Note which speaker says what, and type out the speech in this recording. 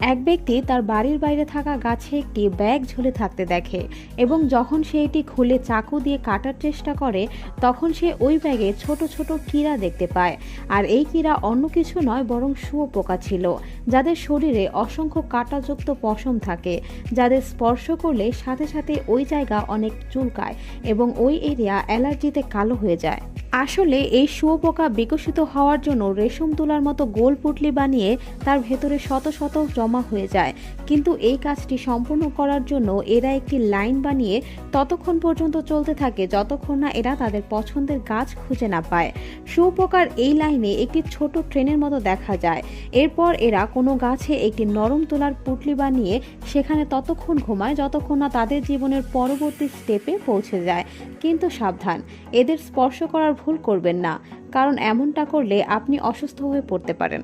Speaker 1: এক ব্যক্তি তার বাড়ির বাইরে থাকা গাছে একটি ব্যাগ ঝুলে থাকতে দেখে এবং যখন সে এটি খুলে চাকু দিয়ে কাটার চেষ্টা করে, তখন সে ওই ব্যাগে ছোট ছোট কীরা দেখতে পায়। আর এই কীরা অন্য কিছু নয়, বরং শুয়োপোকা ছিল, যাদের শরীরে অসংখ্য কাটাযুক্ত পশম থাকে, যাদের স্পর্শ করলে সাথে সাথে ওই জায়গা অনেক চুলকায় এবং ওই এরিয়া অ্যালার্জিতে কালো হয়ে যায়। আসলে এই শুয়োপোকা বিকশিত হওয়ার জন্য রেশম তুলার মতো গোল পুটলি বানিয়ে তার ভেতরে শত শত জমা হয়ে যায়। কিন্তু এই কাজটি সম্পূর্ণ করার জন্য এরা একটি লাইন বানিয়ে ততক্ষণ পর্যন্ত চলতে থাকে, যতক্ষণ না এরা তাদের পছন্দের গাছ খুঁজে না পায়। শুয়োপোকার এই লাইনে একটি ছোট ট্রেনের মতো দেখা যায়। এরপর এরা কোনো গাছে একটি নরম তোলার পুটলি বানিয়ে সেখানে ততক্ষণ ঘুমায়, যতক্ষণ না তাদের জীবনের পরবর্তী স্টেপে পৌঁছে যায়। কিন্তু সাবধান, এদের স্পর্শ করার ভুল করবেন না কারণ এমনটা করলে আপনি অসুস্থ হয়ে পড়তে পারেন।